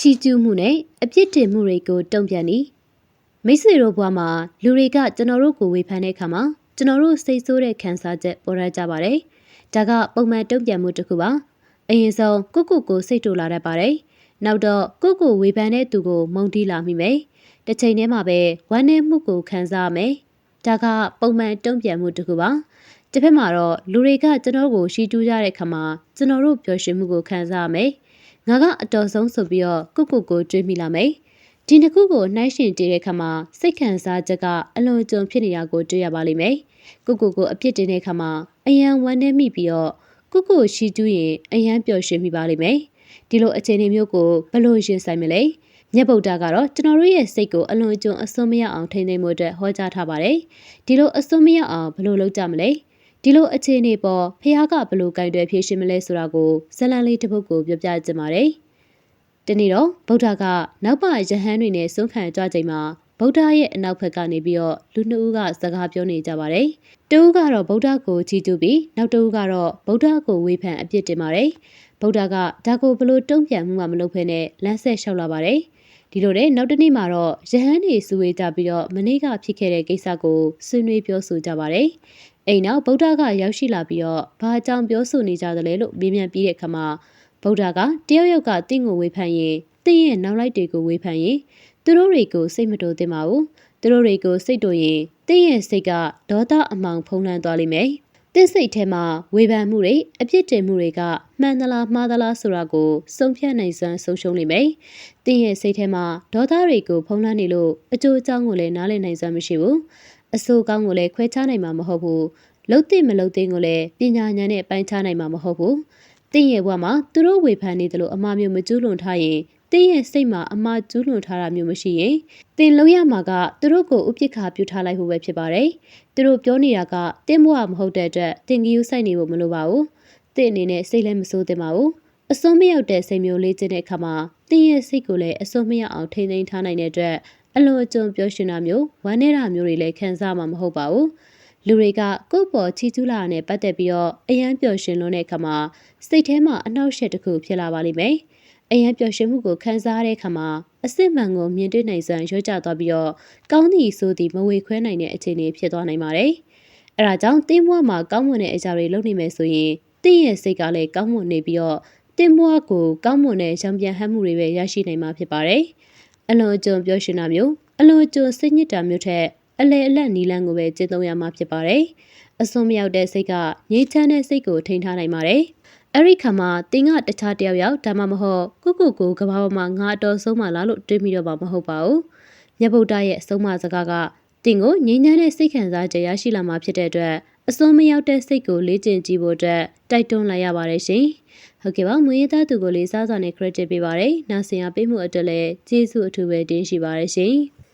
ချီကျူးမှုနဲ့အပြစ်တင်မှုတွေကိုတုံ့ပြန်နေမိတ်ဆွေတို့ဘဝမှာလူတွေကကျွန်တော်တို့ကိုဝေဖန်တဲ့အခါမှာကျွန်တော်တို့စိတ်ဆိုးတဲ့ခံစားချက်ပေါ်ရကြပါတယ်။ဒါကပုံမှန်တုံ့ပြန်မှုတစ်ခုပါ။အရင်ဆုံးကိုကိုကိုစိတ်တူလာတတ်ပါတယ်။နောက်တော့ကိုကိုဝေဖန်တဲ့သူကိုမုန်းတီးလာမိမယ်။တစ်ချိန်တည်းမှာပဲဝမ်းနည်းမှုကိုခံစားရမယ်။ဒါကပုံမှန်တုံ့ပြန်မှုတစ်ခုပါ။တစ်ဖက်မှာတော့လူတွေကကျွန်တော်ကိုရှီတူးကြတဲ့ခါမှာကျွန်တော်တို့ပျော်ရွှင်မှုကိုခံစားရမယ်။ ငါကအတော်ဆုံးဆိုပြီးတော့ကိုကိုကိုတွေးမိလာမယ်။ဒီတစ်ခုကိုနှိုင်းရှင်တည်တဲ့ခါမှာစိတ်ခံစားချက်ကအလွန်ကြုံဖြစ်နေတာကိုတွေ့ရပါလိမ့်မယ်။ကိုကိုကိုအပြစ်တင်တဲ့ခါမှာအယံဝမ်းနေမိပြီးတော့ကိုကိုရှီတူးရင်အယံပျော်ရွှင်မိပါလိမ့်မယ်။ဒီလိုအခြေအနေမျိုးကိုဘယ်လိုရင်ဆိုင်မလဲ။မြတ်ဗုဒ္ဓကတော့ကျွန်တော်တို့ရဲ့စိတ်ကိုအလွန်ကြုံအစွန်းမရအောင်ထိန်းသိမ်းမှုအတွက်ဟောကြားထားပါတယ်။ဒီလိုအစွန်းမရအောင်ဘယ်လိုလုပ်ကြမလဲ။ ဒီလိုအခြေအနေပေါ်ဖះကဘလို့ကင်တွယ်ဖြေရှင်းမလဲဆိုတာကိုဇလန်လေးတစ်ပုဒ်ကိုပြောပြချင်ပါတယ်။တနေ့တော့ဗုဒ္ဓကနောက်ပါယဟန်တွေနဲ့ဆုံးခံကြချိန်မှာဗုဒ္ဓရဲ့အနောက်ဘက်ကနေပြီးတော့လူနှစ်ဦးကစကားပြောနေကြပါတယ်။တဦးကတော့ဗုဒ္ဓကိုချီးကျူးပြီးနောက်တဦးကတော့ဗုဒ္ဓကိုဝေဖန်အပြစ်တင်ပါတယ်။ဗုဒ္ဓကဒါကိုဘလို့တုံ့ပြန်မှုမှမလုပ်ဖ ೇನೆ လမ်းဆက်လျှောက်လာပါတယ်။ဒီလိုနဲ့နောက်တနေ့မှာတော့ယဟန်တွေစုဝေးကြပြီးတော့မနေ့ကဖြစ်ခဲ့တဲ့ကိစ္စကိုဆွေးနွေးပြောဆိုကြပါတယ်။ အိမ်နောက်ဗုဒ္ဓကရောက်ရှိလာပြီးတော့ဘာအကြောင်းပြောဆိုနေကြသလဲလို့မေးမြန်းပြီးတဲ့အခါမှာဗုဒ္ဓကတယောက်ယောက်ကတင့်ကိုဝေဖန်ရင်တင့်ရဲ့နောက်လိုက်တွေကိုဝေဖန်ရင်သူတို့တွေကိုစိတ်မတိုးသင့်ပါဘူးသူတို့တွေကိုစိတ်တိုးရင်တင့်ရဲ့စိတ်ကဒေါသအမောင်ဖုံးလွှမ်းသွားလိမ့်မယ်တင့်စိတ်ထဲမှာဝေဖန်မှုတွေအပြစ်တင်မှုတွေကမှန်သလားမှားသလားဆိုတာကိုစုံဖြတ်နိုင်စွမ်းဆုံးရှုံးလိမ့်မယ်။တင်းရဲ့စိတ်ထဲမှာဒေါသတွေကိုဖုံးလွှမ်းနေလို့အကျိုးအကြောင်းကိုလည်းနားလည်နိုင်စွမ်းမရှိဘူး။ အဆိုးကောင်းကိုလည်းခွဲခြားနိုင်မှာမဟုတ်ဘူး။လှုပ်တဲ့မလှုပ်တဲ့ကိုလည်းပညာဉာဏ်နဲ့ပိုင်းခြားနိုင်မှာမဟုတ်ဘူး။တင်းရဲ့ဘဝမှာသူတို့ဝေဖန်နေတယ်လို့အမှားမျိုးမကျူးလွန်ထားရင်တင်းရဲ့စိတ်မှာအမှားကျူးလွန်ထားတာမျိုးမရှိရင်တင်းလုံးရမှာကသူတို့ကိုဥပိ္ပခာပြုထားလိုက်ဖို့ပဲဖြစ်ပါတယ်။သူတို့ပြောနေတာကတင်းဘဝမဟုတ်တဲ့အတွက်တင်ကြီးစိုက်နေဖို့မလိုပါဘူး။တင်းအနေနဲ့စိတ်လည်းမဆိုးသင့်ပါဘူး။အစွန်းမရောက်တဲ့စိတ်မျိုးလေးကျတဲ့အခါမှာတင်းရဲ့စိတ်ကိုလည်းအစွန်းမရောက်အောင်ထိန်းသိမ်းထားနိုင်တဲ့အတွက် အလွန်အကျွံပျော်ရွှင်တာမျိုးဝမ်းနည်းတာမျိုးတွေလည်းခံစားမှာမဟုတ်ပါဘူး။လူတွေကကိုယ့်ပေါ်ချီကျူးလာတဲ့ပတ်သက်ပြီးတော့အယမ်းပျော်ရွှင်လွန်းတဲ့အခါမှာစိတ်ထဲမှာအနှောက်အယှက်တစ်ခုဖြစ်လာပါလိမ့်မယ်။အယံပျော်ရွှင်မှုကိုခံစားရတဲ့အခါမှာအစစ်မှန်ကိုမြင်တွေ့နိုင်စွမ်းရောကျသွားပြီးတော့ကောင်းသည့်ဆိုသည်မဝေခွဲနိုင်တဲ့အခြေအနေဖြစ်သွားနိုင်ပါတယ်။အဲဒါကြောင့်တင်းမွားမှာကောင်းမွန်တဲ့အရာတွေလုပ်နေမယ်ဆိုရင်တင်းရဲ့စိတ်ကလည်းကောင်းမွန်နေပြီးတော့တင်းမွားကိုကောင်းမွန်တဲ့ရောင်ပြန်ဟမ်းမှုတွေပဲရရှိနိုင်မှာဖြစ်ပါတယ်။ အလွန်အကျွံပျော်ရွှင်တာမျိုးအလွန်အကျွံစိတ်ညစ်တာမျိုးထက်အလဲအလတ်နီလန်းကိုပဲကျင့်သုံးရမှာဖြစ်ပါတယ်။အစွန်းမရောက်တဲ့စိတ်ကငြိမ်းချမ်းတဲ့စိတ်ကိုထိန်းထားနိုင်ပါတယ်။အဲ့ဒီခါမှာတင်းကတခြားတယောက်ယောက်ဒါမှမဟုတ်ကုကုကိုကဘာပေါ်မှာငါအတော်ဆုံးမလားလို့တွေးမိတော့မှာမဟုတ်ပါဘူးမြတ်ဗုဒ္ဓရဲ့အဆုံးအမစကားကတင်းကိုငြိမ်းချမ်းတဲ့စိတ်ခံစားချက်ရရှိလာမှာဖြစ်တဲ့အတွက် အစွန်းမရောက်တဲ့စိတ်ကိုလေ့ကျင့်ကြည့်ဖို့အတွက်တိုက်တွန်းလိုက်ရပါတယ်ရှင်ဟုတ်ကဲ့ပါမွေးသားသူကိုလေးစားစွာနဲ့ credit ပေးပါတယ်နာဆင်ရပေးမှုအတွက်လည်းကျေးဇူးအထူးပဲတင်ရှိပါတယ်ရှင်